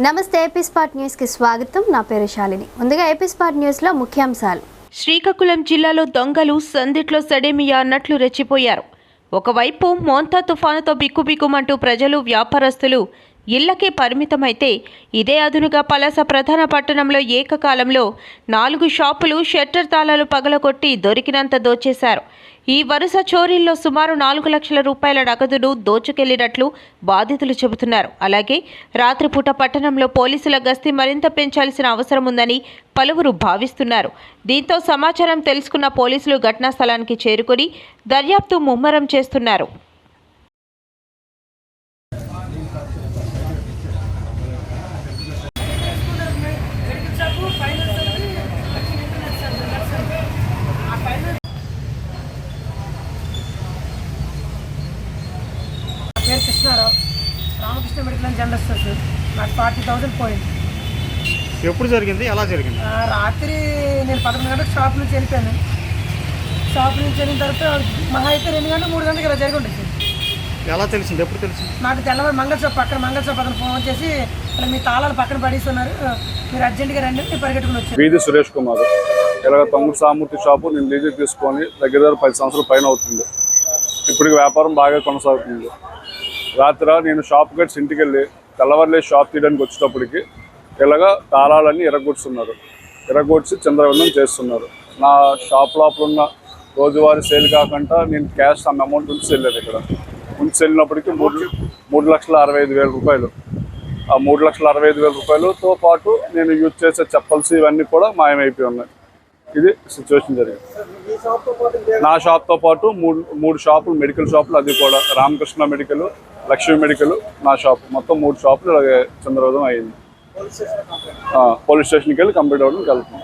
నమస్తే AP spot న్యూస్కి స్వాగతం. నా పేరు శాలిని. ముందుగా ఏపీ స్పాట్ న్యూస్లో ముఖ్యాంశాలు. శ్రీకాకుళం జిల్లాలో దొంగలు సందిట్లో సడేమియా అన్నట్లు రెచ్చిపోయారు. ఒకవైపు మోంతా తుఫానుతో బిక్కుబిక్కుమంటూ ప్రజలు వ్యాపారస్తులు ఇళ్ళకే పరిమితమైతే ఇదే అదునుగా పలాస ప్రధాన పట్టణంలో ఏకకాలంలో నాలుగు షాపులు షట్టర్ తాళాలు పగలగొట్టి దొరికినంత దోచేశారు. ఈ వరుస చోరీల్లో సుమారు నాలుగు లక్షల రూపాయల నగదును దోచుకెళ్ళినట్లు బాధితులు చెబుతున్నారు. అలాగే రాత్రిపూట పట్టణంలో పోలీసుల గస్తీ మరింత పెంచాల్సిన అవసరం ఉందని పలువురు భావిస్తున్నారు. దీంతో సమాచారం తెలుసుకున్న పోలీసులు ఘటనా స్థలానికి చేరుకొని దర్యాప్తు ముమ్మరం చేస్తున్నారు నా పేరు కృష్ణారావు మెడికల్ జనరల్ స్టోర్స్ నాకు ఫార్టీ థౌసండ్ పోయింది. ఎప్పుడు జరిగింది? ఎలా జరిగింది? ఆ, రాత్రి నేను పదకొండు గంటలకు షాప్ నుంచి వెళ్ళిపోయాను. షాప్ నుంచి వెళ్ళిన తర్వాత మహా అయితే రెండు గంటలు మూడు గంటలకు ఇలా జరిగి ఉంటుంది ఎలా తెలిసింది? ఎప్పుడు తెలిసింది? నాకు తెల్లవారు మంగళ షాప్ పక్కన మంగళ షాప్ అతను ఫోన్ చేసి ఇలా మీ తాళాలు పక్కన పడేస్తున్నారు. మీరు అర్జెంటుగా రండి నేను పరిగెట్టుకుని వచ్చాను. వీధి సురేష్ కుమార్. ఇలాగ తమ్ముడు సామూర్తి షాపు నేను లీజు తీసుకొని దగ్గర దగ్గర పది సంవత్సరాల పైన అవుతుంది. ఇప్పటికి వ్యాపారం బాగా కొనసాగుతుంది. రాత్ర నేను షాప్ గట్స్ ఇంటికి వెళ్ళి తెల్లవారులే షాప్ తీయడానికి వచ్చేటప్పటికి ఇలాగా తాళాలన్నీ ఎరగొట్టుతున్నారు. ఎరగొచ్చి చంద్రవందనం చేస్తున్నారు. నా షాప్ లోపల ఉన్న రోజువారీ సేల్ కాకుండా నేను క్యాష్ సమ్ అమౌంట్ ఉంచి వెళ్ళాను ఇక్కడ. ఉంచి వెళ్ళినప్పటికీ మూడు మూడు లక్షల అరవై ఐదు వేల రూపాయలు. ఆ మూడు లక్షల అరవై ఐదు వేల రూపాయలతో పాటు నేను యూజ్ చేసే చెప్పల్స్ ఇవన్నీ కూడా మాయమైపోయి ఉన్నాయి. ఇది సిచ్యువేషన్ జరిగింది. నా షాప్తో పాటు మూడు మూడు షాపులు మెడికల్ షాపులు అది కూడా రామకృష్ణ మెడికల్ లక్ష్మీ మెడికల్ నా షాప్. మొత్తం మూడు షాపులు ఇలాగే చంద్రోదయం అయింది. పోలీస్ స్టేషన్కి వెళ్ళి కంప్లీట్ అవ్వడం వెళ్తున్నాం.